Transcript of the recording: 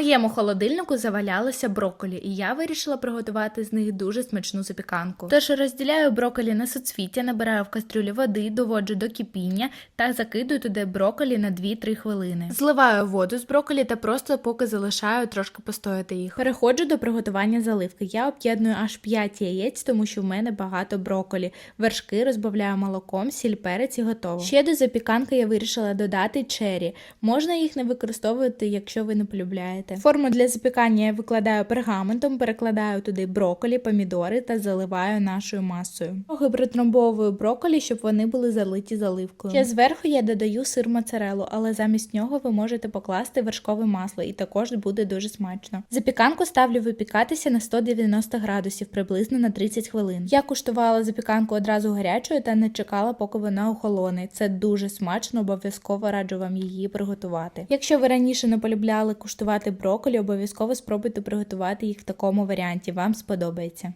моєму холодильнику завалялося брокколі, і я вирішила приготувати з них дуже смачну запіканку. Тож розділяю брокколі на суцвіття, набираю в кастрюлю води, доводжу до кипіння та закидую туди брокколі на 2-3 хвилини. Зливаю воду з брокколі та просто поки залишаю трошки постояти їх. Переходжу до приготування заливки. Я об'єдную аж 5 яєць, тому що в мене багато брокколі. Вершки розбавляю молоком, сіль, перець і готово. Ще до запіканки я вирішила додати чері. Можна їх не використовувати, якщо ви не полюбляєте. Форму для запікання я викладаю пергаментом, перекладаю туди брокколі, помідори та заливаю нашою масою. Трохи притрамбовую брокколі, щоб вони були залиті заливкою. Ще зверху я додаю сир моцарелу, але замість нього ви можете покласти вершкове масло і також буде дуже смачно. Запіканку ставлю випікатися на 190 градусів приблизно на 30 хвилин. Я куштувала запіканку одразу гарячою та не чекала, поки вона охолоне. Це дуже смачно, обов'язково раджу вам її приготувати. Якщо ви раніше не полюбляли куштувати брокколі, обов'язково спробуйте приготувати їх в такому варіанті. Вам сподобається.